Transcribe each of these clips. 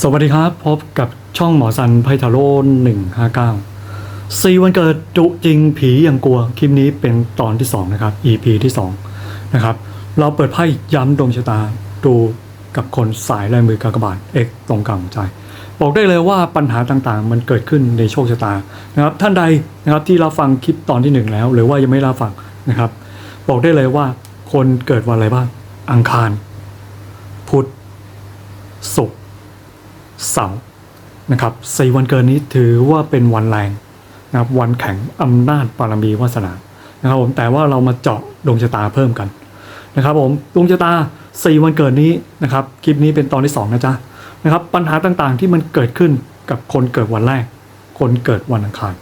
สวัสดีครับ พบกับช่องหมอสันไพทาโร่หนึ่งห้าเก้าสี่วันเกิดจุจริงผียังกลัว คลิปนี้เป็นตอนที่2นะครับ EP ที่2นะครับ เราเปิดไพ่ย้ำดวงชะตาดูกับคนสายลายมือกากบาทเอกตรงกลางใจ บอกได้เลยว่าปัญหาต่างๆ มันเกิดขึ้นในโชคชะตานะครับ ท่านใดนะครับที่เราฟังคลิปตอนที่หนึ่งแล้ว หรือว่ายังไม่รับฟังนะครับ บอกได้เลยว่าคนเกิดวันอะไรบ้าง อังคาร พุธศุกร์ เสาร์นะครับสี่วันเกินนี้ถือว่าเป็นวันแรงนะครับวันแข็งอำนาจบารมีวาสนานะครับผมแต่ว่าเรามาเจาะดวงชะตาเพิ่มกันนะครับผมดวงชะตาสี่วันเกิดนี้นะครับคลิปนี้เป็นตอนที่สองนะจ๊ะนะครับปัญหาต่างๆที่มันเกิดขึ้นกับคนเกิดวันแรก คนเกิดวันอังคาร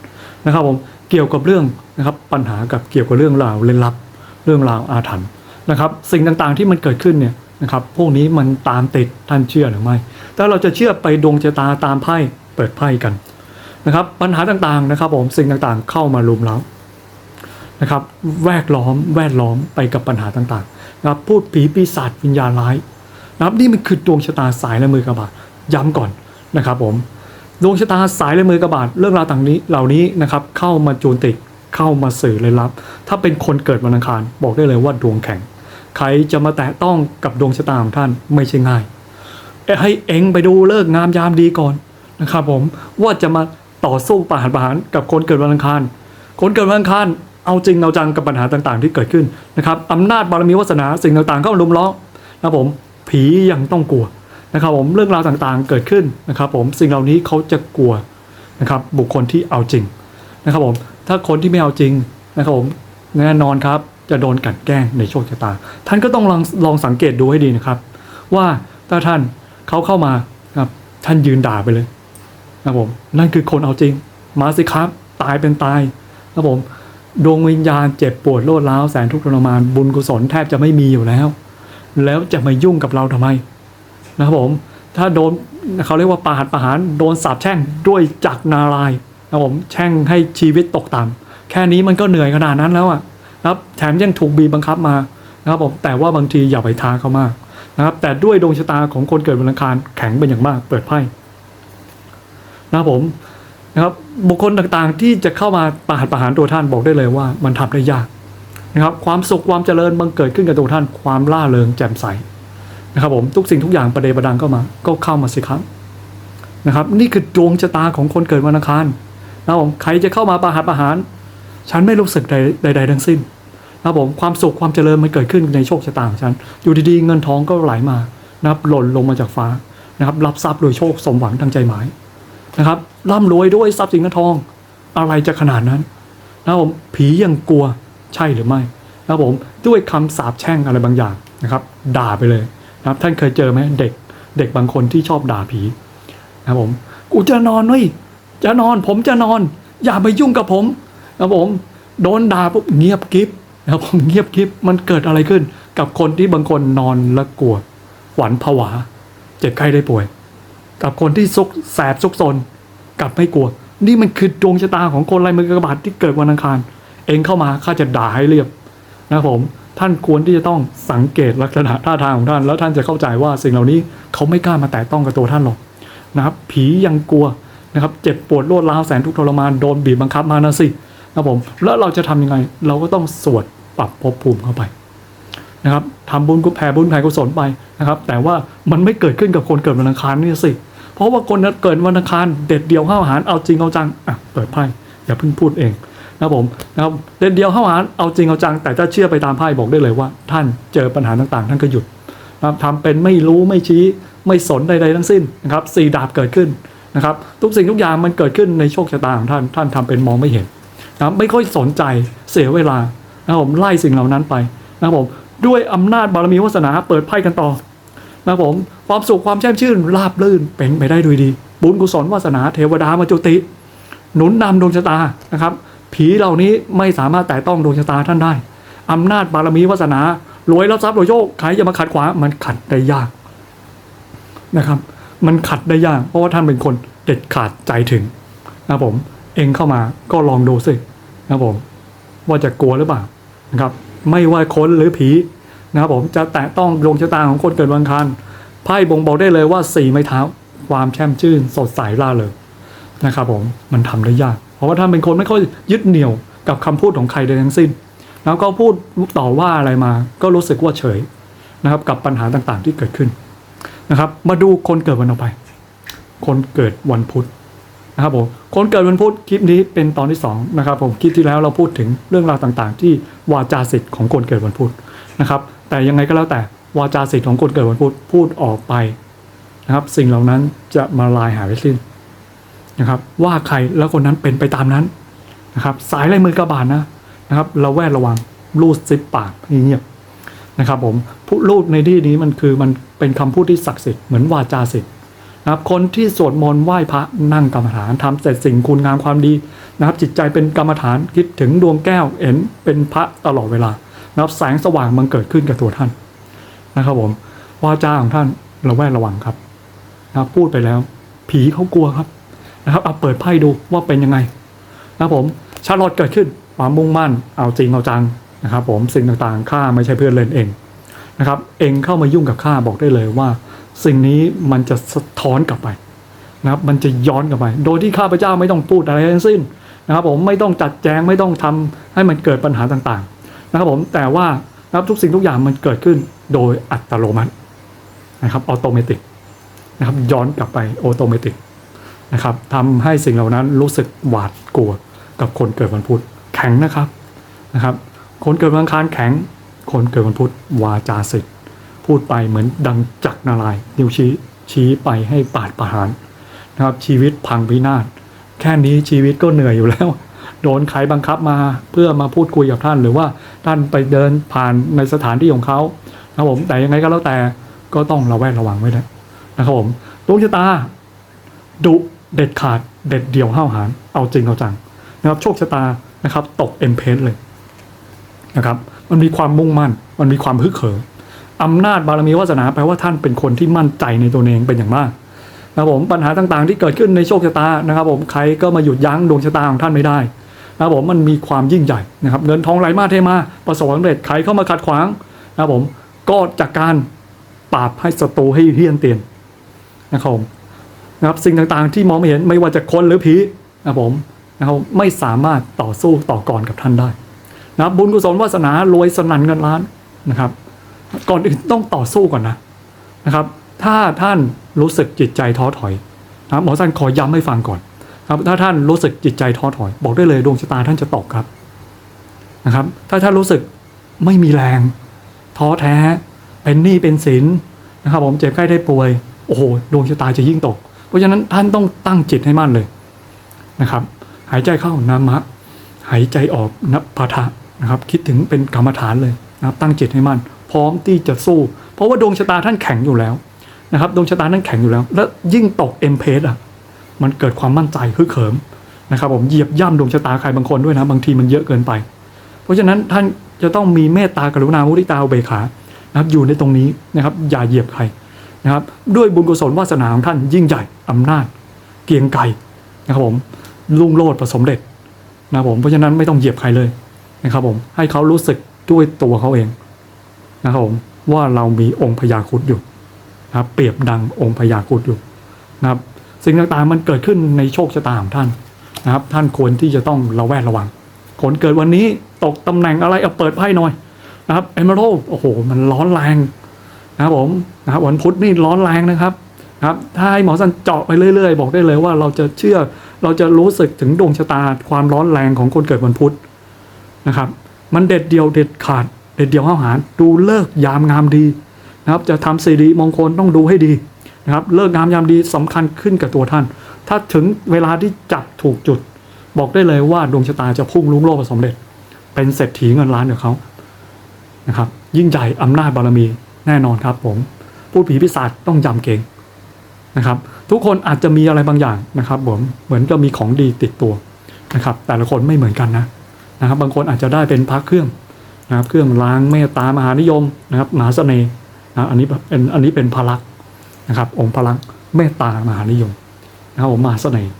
นะครับผมเกี่ยวกับเรื่องนะครับปัญหากับเกี่ยวกับเรื่องราวเล่นลับ เรื่องราวอาถรรพ์นะครับสิ่งต่างๆที่มันเกิดขึ้นเนี่ย นะครับ พวกนี้มันตามติดท่านเชื่อหรือไม่ ถ้าเราจะเชื่อไปดวงชะตาตามไพ่เปิดไพ่กันนะครับ ปัญหาต่างๆนะครับ ผมสิ่งต่างๆเข้ามารุมเรานะครับ แวดล้อมแวดล้อมไปกับปัญหาต่างๆนะครับพูดผีปีศาจวิญญาณร้ายนะครับนี่มันคือดวงชะตาสายและมือกระบาดย้ำก่อนนะครับ ผมดวงชะตาสายและมือกระบาดเรื่องราวต่างนี้เหล่านี้นะครับ เข้ามาจูนติดเข้ามาสื่อเลยลับ ถ้าเป็นคนเกิดวันอังคารบอกได้เลยว่าดวงแข็ง ใครจะมาแตะต้องกับดวงชะตาของท่านไม่ใช่ง่ายให้เองไปดูเลิกงามยามดีก่อนนะครับผมว่าจะมาต่อสู้ประหารประหารกับคนเกิดวันอังคาร คนเกิดวันอังคารเอาจริงเอาจังกับปัญหาต่างๆ ที่เกิดขึ้นนะครับอำนาจบารมีวาสนาสิ่งต่างๆเข้ามารุมล้อมนะครับผมผียังต้องกลัวนะครับผมเรื่องราวต่างๆเกิดขึ้นนะครับผมสิ่งเหล่านี้เขาจะกลัวนะครับบุคคลที่เอาจริงนะครับผมถ้าคนที่ไม่เอาจริงนะครับผมแน่นอนครับ จะโดนกันแกล้งในโชคชะตา ท่านก็ต้องลองลองสังเกตดูให้ดีนะครับ ว่าถ้าท่านเขาเข้ามาครับท่านยืนด่าไปเลยนะผมนั่นคือคนเอาจริง มาสิครับ ตายเป็นตายนะผมดวงวิญญาณเจ็บปวดโลดร้าวแสนทุกข์ทรมานบุญกุศลแทบจะไม่มีอยู่แล้ว แล้วจะมายุ่งกับเราทำไม นะครับผม ถ้าโดนเขาเรียกว่าปาหัดประหารโดนสาปแช่งด้วยจักรนารายนะผมแช่งให้ชีวิตตกต่ำแค่นี้มันก็เหนื่อยขนาดนั้นแล้วอะ นะครับแถมยังถูกบีบบังคับมานะครับผมแต่ว่าบางทีอย่าไปท้าเขามากนะครับแต่ด้วยดวงชะตาของคนเกิดวันอังคารแข็งเป็นอย่างมากเปิดไพ่นะครับผมนะครับบุคคลต่างๆที่จะเข้ามาประหารประหารตัวท่านบอกได้เลยว่ามันทำได้ยากนะครับความสุขความเจริญบังเกิดขึ้นกับตัวท่านความล่าเริงแจ่มใสนะครับผมทุกสิ่งทุกอย่างประเดประดังเข้ามาก็เข้ามาสิครับนะครับนี่คือดวงชะตาของคนเกิดวันอังคารนะครับผมใครจะเข้ามาประหารประหาร ฉันไม่รู้สึกใดใดๆทั้งสิ้น นะครับผมความสุขความเจริญมันเกิดขึ้นในโชคชะตาของฉัน อยู่ดีๆ เงินทองก็ไหลมานะครับหล่นลงมาจากฟ้านะครับรับทรัพย์โดยโชคสมหวังทางใจหมายนะครับร่ำรวยด้วยทรัพย์สินเงินทองอะไรจะขนาดนั้นนะครับผมผียังกลัวใช่หรือไม่นะครับผมด้วยคำสาปแช่งอะไรบางอย่างนะครับ ด่าไปเลยนะครับท่านเคยเจอไหมเด็กเด็กบางคนที่ชอบด่าผีนะครับผมกูจะนอนเว้ยจะนอนผมจะนอน อย่าไปยุ่งกับผมนะครับผมโดนด่าปุ๊บเงียบกริบ นะครับผมเงียบกริบมันเกิดอะไรขึ้น กับคนที่บางคนนอนและกลัวหวันผวา เจ็บไข้ได้ป่วย กับคนที่ซุกแสบซุกซนกับไม่กลัว นี่มันคือดวงชะตาของคนลายมือกระบาดที่เกิดวันอังคาร เองเข้ามาข้าจะด่าให้เรียบนะครับผมท่านควรที่จะต้องสังเกตลักษณะท่าทางของท่าน แล้วท่านจะเข้าใจว่าสิ่งเหล่านี้เขาไม่กล้ามาแตะต้องกับตัวท่านหรอกนะครับผียังกลัวนะครับเจ็บปวดรวดร้าวแสนทุกทรมานโดนบีบบังคับมานะสิ นะครับผมแล้วเราจะทำยังไง เราก็ต้องสวดปรับภพภูมิเข้าไปนะครับทำบุญกุแผ่บุญแผ่กุศลไปนะครับ แต่ว่ามันไม่เกิดขึ้นกับคนเกิดวันอังคารนี่สิ เพราะว่าคนเกิดวันอังคารเด็ดเดียวห้าวหารเอาจริงเอาจังอะเปิดไพ่อย่าเพิ่งพูดเองนะครับผมนะครับเด็ดเดียวห้าวหารเอาจริงเอาจัง แต่ถ้าเชื่อไปตามไพ่บอกได้เลยว่า ท่านเจอปัญหาต่างๆ ท่านก็หยุดนะครับทำเป็นไม่รู้ไม่ชี้ไม่สนใดๆทั้งสิ้นนะครับสี่ดาบเกิดขึ้นนะครับ ทุกสิ่งทุกอย่างมันเกิดขึ้นในโชคชะตาของท่านท่านทำเป็นมองไม่เห็น นะไม่ค่อยสนใจเสียเวลานะครับผมไล่สิ่งเหล่านั้นไปนะครับผมด้วยอำนาจบารมีวาสนาเปิดไพ่กันต่อนะครับผมความสุขความแช่มชื่นราบลื่นเป็นไปได้ด้วยดี บุญกุศลวาสนาเทวดามาจุติ หนุนนำดวงชะตานะครับ ผีเหล่านี้ไม่สามารถแตะต้องดวงชะตาท่านได้อำนาจบารมีวาสนารวยรับทรัพย์รวยโชคใครจะมาขัดขวางมันขัดได้ยากนะครับ มันขัดได้ยาก เพราะว่าท่านเป็นคนเด็ดขาดใจถึงนะครับผม เองเข้ามาก็ลองดูสินะครับผมว่าจะกลัวหรือเปล่านะครับ ไม่ว่าคนหรือผีนะครับผมจะแตะต้องดวงชะตาของคนเกิดวันอังคารไพ่บ่งบอกได้เลยว่าสี่ไม้เท้าความแช่มชื่น สดใสล่าเริงนะครับผมมันทำได้ยาก เพราะว่าท่านเป็นคนไม่ค่อยยึดเหนี่ยวกับคำพูดของใครใดทั้งสิ้น แล้วก็พูดต่อว่าอะไรมา ก็รู้สึกว่าเฉยนะครับ กับปัญหาต่างๆที่เกิดขึ้นนะครับ มาดูคนเกิดวันต่อไป คนเกิดวันพุธ นะครับผมคนเกิดวันพุธคลิปนี้เป็นตอนที่สองนะครับผมคลิปที่แล้วเราพูดถึงเรื่องราวต่างๆ ที่วาจาสิทธิ์ของคนเกิดวันพุธนะครับ แต่ยังไงก็แล้วแต่วาจาสิทธิ์ของคนเกิดวันพุธพูดออกไปนะครับ สิ่งเหล่านั้นจะมาลายหายไปสิ้นนะครับ ว่าใครแล้วคนนั้นเป็นไปตามนั้นนะครับ สายลายมือกระบาดนะนะครับ เราแวดระวังรูดซิปปากให้เงียบนะครับ ผมพูดรูดในที่นี้มันคือมันเป็นคำพูดที่ศักดิ์สิทธิ์เหมือนวาจาสิทธิ์ นะครับคนที่สวดมนต์ไหว้พระนั่งกรรมฐานทำเสร็จสิ่งคุณงามความดีนะครับจิตใจเป็นกรรมฐานคิดถึงดวงแก้วเห็นเป็นพระตลอดเวลานะครับแสงสว่างมันเกิดขึ้นกับตัวท่านนะครับผมวาจาของท่านเราแวดระวังครับนะครับพูดไปแล้ว ผีเขากลัวครับนะครับเอาเปิดไพ่ดูว่าเป็นยังไงนะครับผมชาลอตเกิดขึ้นความมุ่งมั่นเอาจริงเอาจังนะครับผมสิ่งต่างๆข้าไม่ใช่เพื่อนเล่นเองนะครับเองเข้ามายุ่งกับข้าบอกได้เลยว่า สิ่งนี้มันจะสะท้อนกลับไปนะครับ มันจะย้อนกลับไป โดยที่ข้าพเจ้าไม่ต้องพูดอะไรทั้งสิ้นนะครับผมไม่ต้องจัดแจงไม่ต้องทำให้มันเกิดปัญหาต่างๆ นะครับผมแต่ว่านะครับทุกสิ่งทุกอย่างมันเกิดขึ้นโดยอัตโนมัตินะครับออโตเมติกนะครับย้อนกลับไปออโตเมติกนะครับทำให้สิ่งเหล่านั้นรู้สึกหวาดกลัวกับคนเกิดวันพุธแข็งนะครับนะครับ คนเกิดวันอังคารแข็ง คนเกิดวันพุธวาจาสิทธิ พูดไปเหมือนดังจักนารายณ์นิ้วชี้ชี้ไปให้ปาดประหารนะครับชีวิตพังพินาศแค่นี้ชีวิตก็เหนื่อยอยู่แล้ว โดนใครบังคับมาเพื่อมาพูดคุยกับท่านหรือว่าท่านไปเดินผ่านในสถานที่ของเขานะครับผมแต่ยังไงก็แล้วแต่ก็ต้องระแวดระวังไว้นะนะครับผมดวงชะตาดุเด็ดขาดเด็ดเดี่ยวห้าวหาญเอาจริงเอาจังนะครับโชคชะตานะครับ ตกเอ็มเพสเลยนะครับ มันมีความมุ่งมั่น มันมีความฮึกเหิม อำนาจบารมีวาสนาแปลว่าท่านเป็นคนที่มั่นใจในตัวเองเป็นอย่างมากนะครับผมปัญหาต่างๆที่เกิดขึ้นในโชคชะตานะครับผมใครก็มาหยุดยั้งดวงชะตาของท่านไม่ได้นะครับผมมันมีความยิ่งใหญ่นะครับเงินทองไหลมาเทมาประสบความสำเร็จใครเข้ามาขัดขวางนะครับผมก็จากการปราบให้ศัตรูให้เฮี้ยนเตียนนะครับผมนะครับสิ่งต่างๆที่มองไม่เห็นไม่ว่าจะคนหรือผีนะครับผมนะครับไม่สามารถต่อสู้ต่อกรกับท่านได้นะครับบุญกุศลวาสนารวยสนั่นเงินล้านนะครับ ก่อนอื่นต้องต่อสู้ก่อนนะนะครับ ถ้าท่านรู้สึกจิตใจท้อถอยนะหมอสันขอย้ำให้ฟังก่อนครับ ถ้าท่านรู้สึกจิตใจท้อถอย บอกได้เลยดวงชะตาท่านจะตกครับนะครับ ถ้าท่านรู้สึกไม่มีแรงท้อแท้ เป็นหนี้เป็นสินนะครับ ผมเจ็บไข้ได้ป่วย โอ้โหดวงชะตาจะยิ่งตก เพราะฉะนั้นท่านต้องตั้งจิตให้มั่นเลยนะครับ หายใจเข้านามะ หายใจออกนับพาทะนะครับ คิดถึงเป็นกรรมฐานเลยนะครับ ตั้งจิตให้มั่น ร้อมที่จะสู้ เพราะว่าดวงชะตาท่านแข็งอยู่แล้วนะครับดวงชะตาท่านแข็งอยู่แล้ว และยิ่งตกเอ็มเพสอะมันเกิดความมั่นใจฮึกเหิมนะครับผมเหยียบย่ำดวงชะตาใครบางคนด้วยนะ บางทีมันเยอะเกินไป เพราะฉะนั้นท่านจะต้องมีเมตตากรุณามุทิตาอุเบขานะครับอยู่ในตรงนี้นะครับอย่าเหยียบใครนะครับด้วยบุญกุศลวาสนาของท่านยิ่งใหญ่อำนาจ เกียงไกรนะครับผมลุ่งโลดประสมเด็จนะครับผมเพราะฉะนั้นไม่ต้องเหยียบใครเลยนะครับผมให้เขารู้สึกด้วยตัวเขาเอง นะครับผมว่าเรามีองค์พญาครุดอยู่นะครับเปรียบดังองค์พญาครุดอยู่นะครับสิ่งต่างๆมันเกิดขึ้นในโชคชะตาของท่านนะครับ ท่านควรที่จะต้องระแวดระวังคนเกิดวันนี้ตกตำแหน่งอะไรเอาเปิดไพ่หน่อยนะครับเอเมอรัลโอ้โห มันร้อนแรงนะครับผมนะครับวันพุธนี่ร้อนแรงนะครับนะครับถ้าให้หมอสันเจาะไปเรื่อยๆ บอกได้เลยว่าเราจะเชื่อเราจะรู้สึกถึงดวงชะตาความร้อนแรงของคนเกิดวันพุธนะครับ มันเด็ดเดียวเด็ดขาด เด็ดเดียวห้าวหาญดูเลิกยามงามดีนะครับ จะทำสิริมงคลต้องดูให้ดีนะครับ เลิกงามยามดีสำคัญขึ้นกับตัวท่าน ถ้าถึงเวลาที่จับถูกจุด บอกได้เลยว่าดวงชะตาจะพุ่งลุ่งโลกสำเร็จ เป็นเศรษฐีเงินล้านกับเขานะครับ ยิ่งใหญ่อำนาจบารมีแน่นอนครับผมผู้ผีพิศาจต้องยำเก่งนะครับ ทุกคนอาจจะมีอะไรบางอย่างนะครับผมเหมือนก็มีของดีติดตัวนะครับ แต่ละคนไม่เหมือนกันนะนะครับ บางคนอาจจะได้เป็นพระเครื่อง นะครับเครื่องล้างเมตตามหานิยมนะครับมหาเสน่ห์นะอันนี้เป็นอันนี้เป็นพลักนะครับ องค์พลักเมตตามหานิยมนะครับมมหาเสน่ห์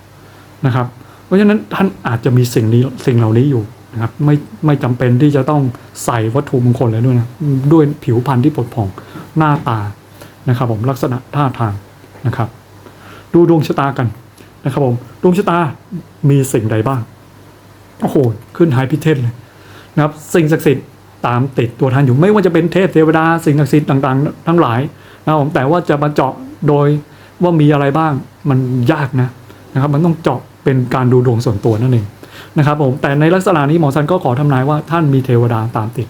นะครับ เพราะฉะนั้นท่านอาจจะมีสิ่งนี้สิ่งเหล่านี้อยู่นะครับ ไม่ไม่จำเป็นที่จะต้องใส่วัตถุมงคลเลยด้วยนะด้วยผิวพรรณที่ผดผ่องหน้าตานะครับ ผมลักษณะท่าทางนะครับ ดูดวงชะตากันนะครับผมดวงชะตามีสิ่งใดบ้างโอ้โหขึ้นไฮพิเทนเลยนะครับ สิ่งศักดิ์สิทธิ์ ตามติดตัวท่านอยู่ไม่ว่าจะเป็นเทพเทวดาสิ่งศักดิ์สิทธิ์ต่างๆ ทั้งหลายนะครับผมแต่ว่าจะมาเจาะโดยว่ามีอะไรบ้างมันยากนะนะครับ มันต้องเจาะเป็นการดูดวงส่วนตัวนั่นเองนะครับผมแต่ในลักษณะนี้หมอซันก็ขอทำนายว่าท่านมีเทวดาตามติด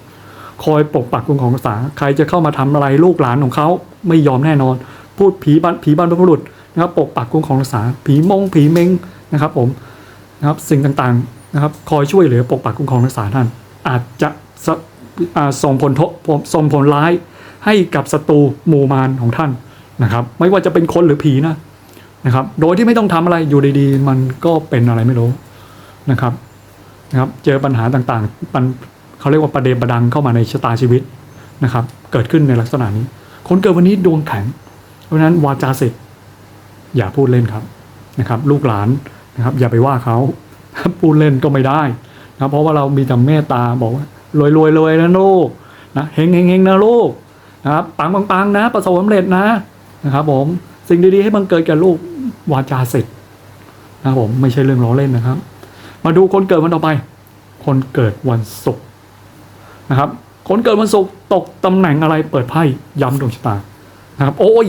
คอยปกปักคุ้มของรักษาใครจะเข้ามาทำอะไรลูกหลานของเขาไม่ยอมแน่นอน พูดผีบ้านผีบ้านบรรพบุรุษนะครับปกปักคุ้มของรักษาผีมงผีเมงนะครับผมนะครับสิ่งต่างๆนะครับคอยช่วยเหลือปกปักคุ้มของรักษาท่าน อาจจะ ส่งผลทส่งผลร้ายให้กับศัตรูหมู่มารของท่านนะครับ ไม่ว่าจะเป็นคนหรือผีนะนะครับ โดยที่ไม่ต้องทำอะไรอยู่ดีๆ มันก็เป็นอะไรไม่รู้นะครับนะครับ เจอปัญหาต่างๆปัญเขาเรียกว่าประเดประดังเข้ามาในชะตาชีวิตนะครับ เกิดขึ้นในลักษณะนี้ คนเกิดวันนี้ดวงแข็ง เพราะฉะนั้นวาจาเสร็จอย่าพูดเล่นครับนะครับ ลูกหลานนะครับ อย่าไปว่าเขาพูดเล่นก็ไม่ได้นะเพราะว่าเรามีแต่เมตตาบอกว่า รวยรวยรวยนะลูกนะเฮงเฮงเฮงนะลูกนะครับปังปังปังนะ ประสบความสำเร็จนะนะครับผมสิ่งดีๆให้มันเกิดแก่ลูกวาจาเสร็จนะครับผมไม่ใช่เรื่องล้อเล่นนะครับ มาดูคนเกิดวันต่อไป คนเกิดวันศุกร์นะครับ คนเกิดวันศุกร์ตกตำแหน่งอะไรเปิดไพ่ย้ำดวงชะตานะครับ โอ้ย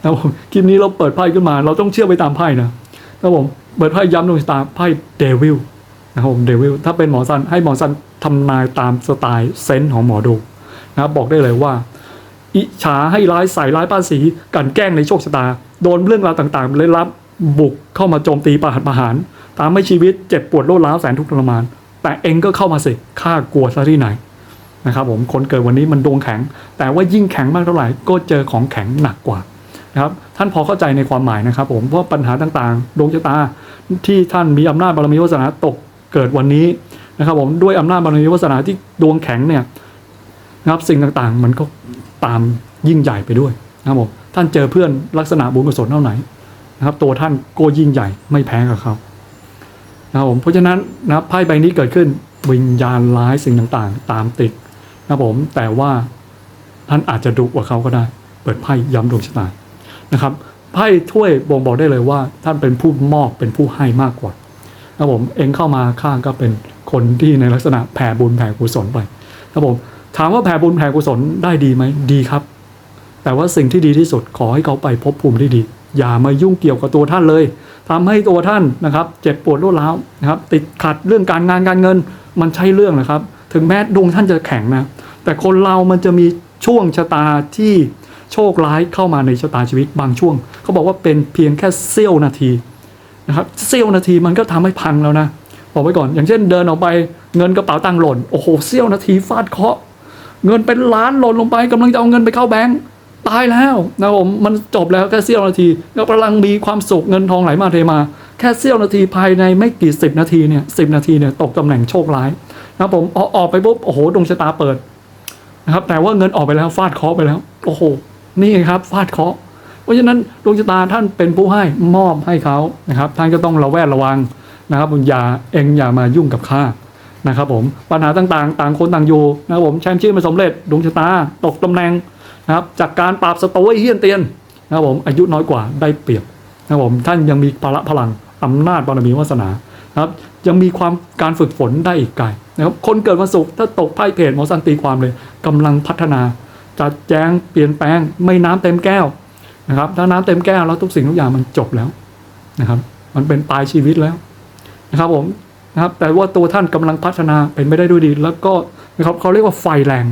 นะครับผมคลิปนี้เราเปิดไพ่ขึ้นมา เราต้องเชื่อไปตามไพ่นะครับผมเปิดไพ่ย้ำดวงชะตาไพ่เดวิล นะครับผมเดวิลถ้าเป็นหมอซันให้หมอซันทำนายตามสไตล์เซนส์ของหมอดูนะครับบอกได้เลยว่า อิฉาให้ร้ายใส่ร้ายป้านสีกันแกล้งในโชคชะตา โดนเรื่องราวต่างๆเลยรับบุกเข้ามาโจมตีประหัตประหารตามให้ชีวิตเจ็บปวดโลดร้าวแสนทุกข์ทรมาน แต่เองก็เข้ามาสิข้ากลัวซะที่ไหนนะครับผมคนเกิดวันนี้มันดวงแข็ง แต่ว่ายิ่งแข็งมากเท่าไหร่ก็เจอของแข็งหนักกว่านะครับท่านพอเข้าใจในความหมายนะครับผมเพราะปัญหาต่างๆ ดวงชะตาที่ท่านมีอำนาจบารมีวาสนาตก เกิดวันนี้นะครับผมด้วยอำนาจบารมีวาสนาที่ดวงแข็งเนี่ยนะครับสิ่งต่างๆ มันก็ตามยิ่งใหญ่ไปด้วยนะครับผมท่านเจอเพื่อนลักษณะบุญกุศลเท่าไหนนะครับ ตัวท่านก็ยิ่งใหญ่ไม่แพ้กับเขานะครับผมเพราะฉะนั้นนะครับไพ่ใบนี้เกิดขึ้นวิญญาณร้ายสิ่งต่างๆ ตามติดนะครับผมแต่ว่าท่านอาจจะดุกว่าเขาก็ได้ เปิดไพ่ย้ำดวงชะตานะครับไพ่ถ้วยบ่งบอกได้เลยว่า ท่านเป็นผู้มอบเป็นผู้ให้มากกว่า ครับผมเองเข้ามาข้างก็เป็นคนที่ในลักษณะแผ่บุญแผ่กุศลไปนะครับผมถามว่าแผ่บุญแผ่กุศลได้ดีไหมดีครับ แต่ว่าสิ่งที่ดีที่สุดขอให้เขาไปพบภูมิที่ดี อย่ามายุ่งเกี่ยวกับตัวท่านเลยทำให้ตัวท่านนะครับ เจ็บปวดรวดร้าวนะครับ ติดขัดเรื่องการงานการเงิน มันใช่เรื่องนะครับ ถึงแม้ดวงท่านจะแข็งนะ แต่คนเรามันจะมีช่วงชะตาที่โชคร้ายเข้ามาในชะตาชีวิตบางช่วงเขาบอกว่าเป็นเพียงแค่เสี้ยวนาที นะครับเสี้ยวนาทีมันก็ทำให้พังแล้วนะบอกไว้ก่อน อย่างเช่นเดินออกไปเงินกระเป๋าตังค์หล่นโอ้โหเสี้ยวนาทีฟาดเคาะ เงินเป็นล้านหล่นลงไปกำลังจะเอาเงินไปเข้าแบงก์ตายแล้วนะผมมันจบแล้วแค่เสี้ยวนาทีแล้วกำลังมีความสุขเงินทองไหลมาเทมา แค่เสี้ยวนาทีภายในไม่กี่สิบนาทีเนี่ยสิบนาทีเนี่ยตกตำแหน่งโชคร้ายนะผมอออกไปปุ๊บโอ้โหดวงชะตาเปิดนะครับแต่ว่าเงินออกไปแล้วฟาดเคาะไปแล้ว โอ้โห นี่ครับฟาดเคาะ ราะฉะนั้นดวงชะตาท่านเป็นผู้ให้มอบให้เขานะครับ ท่านก็ต้องระแวดระวังนะครับอย่าเองอย่ามายุ่งกับข้านะครับผมปัญหาต่างๆ ต่างคนต่างอยู่นะครับผมแชมป์ชื่อมาสำเร็จดวงชะตาตกตำแหน่งนะครับจากการปราบสโตไอเฮียนเตียนนะครับผมอายุน้อยกว่าได้เปรียบนะครับผมท่านยังมีพละพลังอำนาจบารมีวาสนาครับยังมีความการฝึกฝนได้อีกไกลนะครับคนเกิดวันศุกร์ถ้าตกไพ่เพจหมอสันตีความเลยกำลังพัฒนาจัดแจงเปลี่ยนแปลงไม่น้ำเต็มแก้ว นะครับถ้าน้ำเต็มแก้วแล้วทุกสิ่งทุกอย่างมันจบแล้วนะครับ มันเป็นปลายชีวิตแล้วนะครับผมนะครับ แต่ว่าตัวท่านกำลังพัฒนาเป็นไม่ได้ด้วยดี แล้วก็นะครับเขาเรียกว่าไฟแรง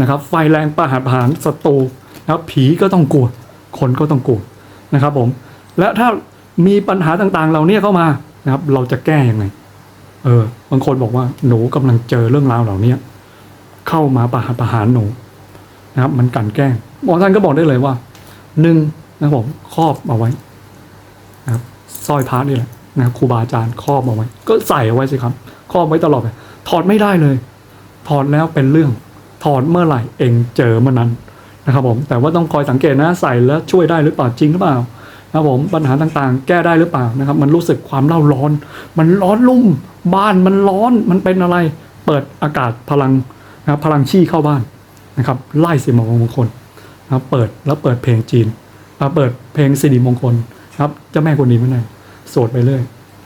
นะครับ ไฟแรงประหารประหารศัตรูนะครับผีก็ต้องกลัว คนก็ต้องกลัวนะครับ ผม และถ้ามีปัญหาต่างๆเหล่านี้เข้ามานะครับ เราจะแก้ยังไง เออ บางคนบอกว่าหนูกำลังเจอเรื่องราวเหล่านี้เข้ามาประหารประหารหนูนะครับ มันกันแกล้งหมอท่านก็บอกได้เลยว่า หนึ่งนะครับผมครอบเอาไว้นะครับสร้อยพระนี่แหละนะครับคูบาอาจารย์ครอบเอาไว้ ก็ใส่เอาไว้สิครับครอบไว้ตลอดเลยถอดไม่ได้เลย ถอดแล้วเป็นเรื่อง ถอดเมื่อไหร่เองเจอเมื่อนั้นนะครับผมแต่ว่าต้องคอยสังเกตนะใส่แล้วช่วยได้หรือเปล่าจริงหรือเปล่านะครับผมปัญหาต่างๆ แก้ได้หรือเปล่านะครับ มันรู้สึกความเล่าร้อน มันร้อนลุ่ม บ้านมันร้อนมันเป็นอะไร เปิดอากาศพลังนะครับพลังชี่เข้าบ้านนะครับไล่สิมองบางคน ครับเปิดแล้วเปิดเพลงจีนอ่าเปิดเพลงซีดีมงคลครับเจ้าแม่กวนอิมไม่ไหนสวดไปเรื่อย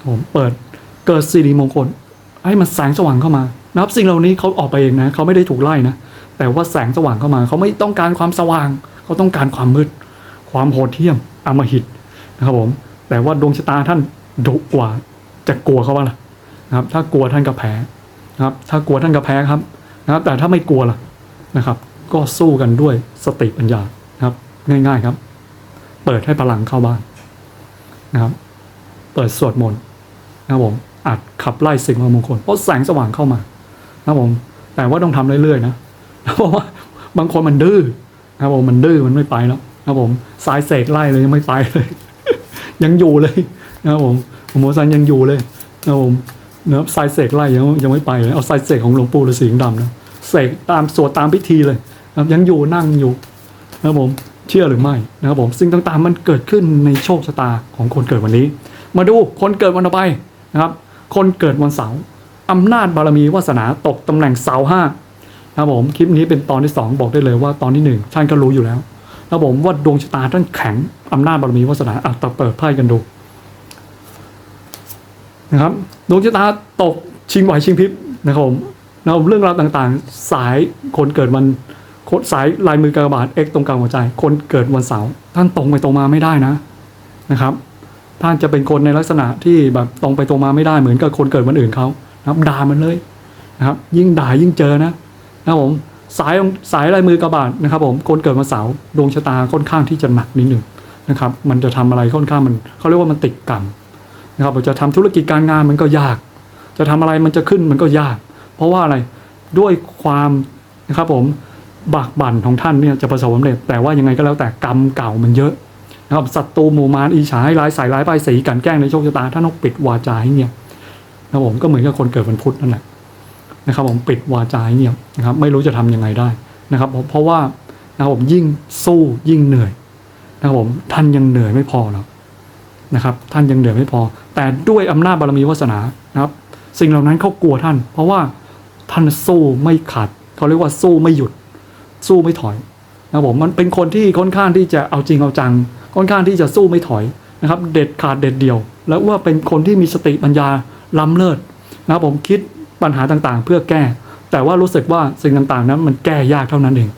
ผมเปิดเกิดซีดีมงคลให้มันแสงสว่างเข้ามานะครับสิ่งเหล่านี้เขาออกไปเองนะเขาไม่ได้ถูกไล่นะแต่ว่าแสงสว่างเข้ามา เขาไม่ต้องการความสว่างเขาต้องการความมืด ความโหดเหี้ยมอมหิตนะครับผมแต่ว่าดวงชะตาท่านดุกว่าจะกลัวเขาบ้างล่ะนะครับ ถ้ากลัวท่านก็แพ้นะครับ ถ้ากลัวท่านก็แพ้ครับนะครับ แต่ถ้าไม่กลัวล่ะนะครับ ก็สู้กันด้วยสติปัญญานะครับ ง่าย ๆครับ เปิดให้พลังเข้าบ้านนะครับ เปิดสวดมนต์นะครับผมอาจขับไล่สิ่งมงคลเพราะแสงสว่างเข้ามานะครับผม แต่ว่าต้องทำเรื่อยๆนะเพราะว่าบางคนมันดื้อนะครับผมมันดื้อมันไม่ไปแล้วนะครับผมสายเสกไล่เลยยังไม่ไปเลย ยังอยู่เลยนะครับผมหมอซันยังอยู่เลยนะครับผมนะครับสายเสกไล่ยังยังไม่ไปเลยเอาสายเสกของหลวงปู่ฤาษีดำนะเสกตามสวดตามพิธีเลย ยังอยู่นั่งอยู่นะครับผมเชื่อหรือไม่นะครับผมสิ่งต่างๆมันเกิดขึ้นในโชคชะตาของคนเกิดวันนี้ มาดูคนเกิดวันต่อไปนะครับ คนเกิดวันเสาร์อำนาจบารมีวาสนาตกตำแหน่งเสาห้านะครับผมคลิปนี้เป็นตอนที่สองบอกได้เลยว่าตอนที่หนึ่งท่านก็รู้อยู่แล้วครับผมว่าดวงชะตาท่านแข็งอำนาจบารมีวาสนาอะต่อเปิดไพ่กันดูนะครับดวงชะตาตกชิงไหวชิงพริบนะครับผมนะครับเรื่องราวต่างๆ สายคนเกิดวัน สายลายมือกากบาทเอ็กตรงกลางหัวใจ คนเกิดวันเสาร์ท่านตรงไปตรงมาไม่ได้นะนะครับ ท่านจะเป็นคนในลักษณะที่แบบตรงไปตรงมาไม่ได้เหมือนกับคนเกิดวันอื่นเขานะครับด่ามันเลยนะครับ ยิ่งด่ายิ่งเจอนะนะครับผมสายสายลายมือกระบาดนะครับ ผมคนเกิดวันเสาร์ดวงชะตาค่อนข้างที่จะหนักนิดหนึ่งนะครับ มันจะทำอะไรค่อนข้างมันเขาเรียกว่ามันติดกรรมนะครับจะทำธุรกิจการงานมันก็ยาก จะทำอะไรมันจะขึ้นมันก็ยาก เพราะว่าอะไรด้วยความนะครับผม บากบั่นของท่านเนี่ยจะประสบความสำเร็จ แต่ว่ายังไงก็แล้วแต่กรรมเก่ามันเยอะนะครับศัตรูหมู่มารอีฉาให้ร้ายใส่ร้ายป้ายสีกันแกล้งในโชคชะตาท่านต้องปิดวาจาให้เงียบนะครับผมก็เหมือนกับคนเกิดวันพุธนั่นแหละนะครับผมปิดวาจาให้เงียบนะครับ ไม่รู้จะทำยังไงได้นะครับเพราะว่านะครับผมยิ่งสู้ยิ่งเหนื่อยนะครับผมท่านยังเหนื่อยไม่พอหรอกนะครับ ท่านยังเหนื่อยไม่พอ แต่ด้วยอำนาจบารมีวาสนานะครับ สิ่งเหล่านั้นเขากลัวท่าน เพราะว่าท่านสู้ไม่ขาดเขาเรียกว่าสู้ไม่หยุด สู้ไม่ถอยนะผมมันเป็นคนที่ค่อนข้างที่จะเอาจริงเอาจัง ค่อนข้างที่จะสู้ไม่ถอยนะครับ เด็ดขาดเด็ดเดี่ยว แล้วว่าเป็นคนที่มีสติปัญญาล้ำเลิศนะครับผมคิดปัญหาต่างๆ เพื่อแก้ แต่ว่ารู้สึกว่าสิ่งต่างๆนั้นมันแก้ยากเท่านั้นเอง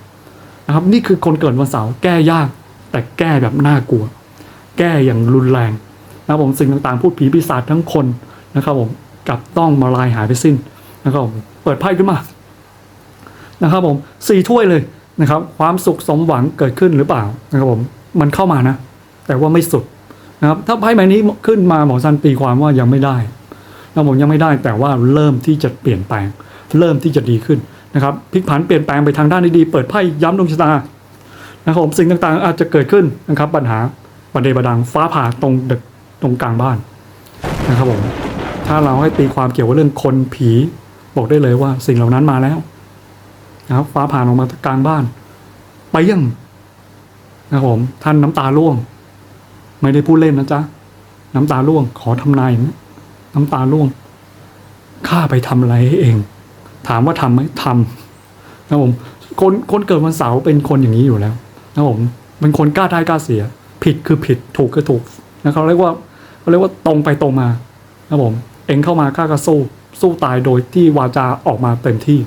นะครับนี่คือคนเกิดวันเสาร์แก้ยาก แต่แก้แบบน่ากลัว แก้อย่างรุนแรงนะครับผมสิ่งต่างๆ พูดผีปีศาจทั้งคนนะครับผมกลับต้องมาลายหายไปสิ้นนะครับผมเปิดไพ่ขึ้นมา นะครับผมสี่ถ้วยเลยนะครับ ความสุขสมหวังเกิดขึ้นหรือเปล่านะครับผมมันเข้ามานะ แต่ว่าไม่สุดนะครับถ้าไพ่ใบนี้ขึ้นมาหมอซันตีความว่ายังไม่ได้นะผมยังไม่ได้แต่ว่าเริ่มที่จะเปลี่ยนแปลง เริ่มที่จะดีขึ้นนะครับพลิกผันเปลี่ยนแปลงไปทางด้านที่ดีเปิดไพ่ย้ำดวงชะตานะครับผมสิ่งต่างๆ อาจจะเกิดขึ้นนะครับ ปัญหาประเดประดังฟ้าผ่าตรงดึกตรงกลางบ้านนะครับผมถ้าเราให้ตีความเกี่ยวกับเรื่องคนผีบอกได้เลยว่าสิ่งเหล่านั้นมาแล้ว นะครับฟ้าผ่าลงมากลางบ้าน ไปยังนะครับผมท่านน้ำตาร่วง ไม่ได้พูดเล่นนะจ๊ะน้ำตาร่วง ขอทำนายอย่างนี้น้ำตาร่วงข้าไปทำอะไรให้เอง ถามว่าทำไหมทำนะผมคนคนเกิดวันเสาร์เป็นคนอย่างนี้อยู่แล้วนะผมเป็นคนกล้าได้กล้าเสีย ผิดคือผิดถูกคือถูกนะเขาเรียกว่าเขาเรียกว่าตรงไปตรงมานะผมเองเข้ามาข้าก็สู้สู้ตายโดยที่วาจาออกมาเต็มที่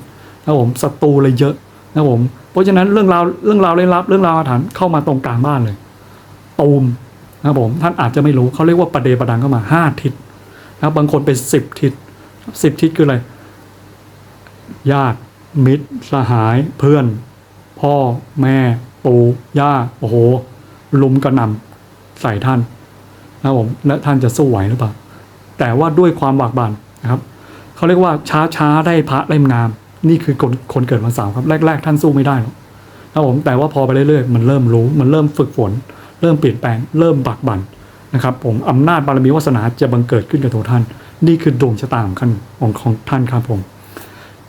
นะผมศัตรูเลยเยอะนะผมเพราะฉะนั้นเรื่องราวเรื่องราวเล่นลับ เรื่องราวอาถรรพ์เข้ามาตรงกลางบ้านเลยตูมนะครับผมท่านอาจจะไม่รู้เขาเรียกว่าประเดประดังเข้ามาห้าทิศนะครับบางคนเป็นสิบทิศสิบทิศคืออะไรญาติมิตรสหายเพื่อน พ่อแม่ปู่ย่าโอ้โห ลุมกระหน่ำใส่ท่านนะครับผมและท่านจะสู้ไหวหรือเปล่าแต่ว่าด้วยความบากบั่นนะครับเขาเรียกว่าช้าช้าได้พระเล่มงาม นี่คือคนคนเกิดวันเสาร์ครับแรก ๆ ท่านสู้ไม่ได้หรอกนะครับผมแต่ว่าพอไปเรื่อยๆมันเริ่มรู้มันเริ่มฝึกฝน เริ่มเปลี่ยนแปลง เริ่มบากบั่นนะครับผมอำนาจบารมีวาสนาจะบังเกิดขึ้นกับตัวท่าน นี่คือดวงชะตาของท่านของของท่านครับผม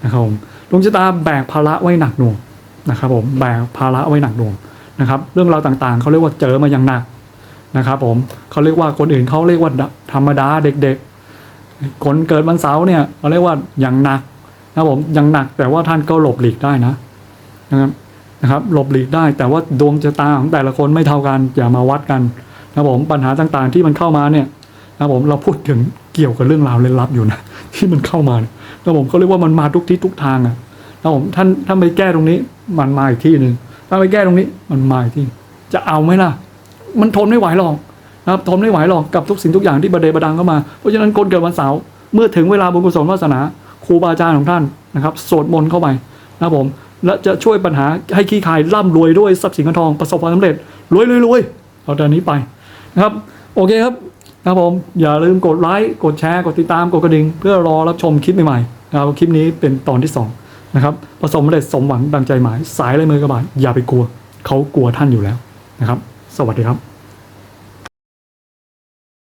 นะครับผมดวงชะตาแบกภาระไว้หนักหน่วงนะครับผมแบกภาระไว้หนักหน่วงนะครับ เรื่องราวต่างๆเขาเรียกว่าเจอมาอย่างหนักนะครับผมเขาเรียกว่าคนอื่นเขาเรียกว่าธรรมดาเด็กๆคนเกิดวันเสาร์เนี่ยเขาเรียกว่าอย่างหนัก นะครับผมย่างหนักแต่ว่าท่านก็หลบหลีกได้นะนะครับนะครับ หลบหลีกได้แต่ว่าดวงชะตาของแต่ละคนไม่เท่ากันอย่ามาวัดกันนะครับผมปัญหาต่างๆที่มันเข้ามาเนี่ยนะครับผมเราพูดถึงเกี่ยวกับเรื่องราวลึกลับอยู่นะที่มันเข้ามานะครับผมเขาเรียกว่ามันมาทุกทิศทุกทางอะนะครับผมท่านถ้านไปแก้ตรงนี้ มันมาอีกที่หนึ่งถ้าไปแก้ตรงนี้มันมาอีกที่ จะเอาไหมล่ะ มันทนไม่ไหวหรอกนะครับทนไม่ไหวหรอกกับทุกสิ่งทุกอย่างที่ประเดประดังเข้ามาเพราะฉะนั้นคนเกิดวันเสาร์เมื่อถึงเวลาบุญกุศลวาสนา ครูบาอาจารย์ของท่านนะครับสวดมนต์เข้าไปนะครับผมและจะช่วยปัญหาให้ขี้คายร่ำรวยด้วยทรัพย์สินเงินทองประสบความสำเร็จรวยรวยรวยเอาแต่นี้ไปนะครับโอเคครับนะครับผมอย่าลืมกดไลค์กดแชร์กดติดตามกดกระดิ่งเพื่อรอรับชมคลิปใหม่ๆนะครับคลิปนี้เป็นตอนที่สองนะครับประสบความสำเร็จสมหวังดังใจหมายสายเลยมือกระบาดอย่าไปกลัวเขากลัวท่านอยู่แล้วนะครับ สวัสดีครับ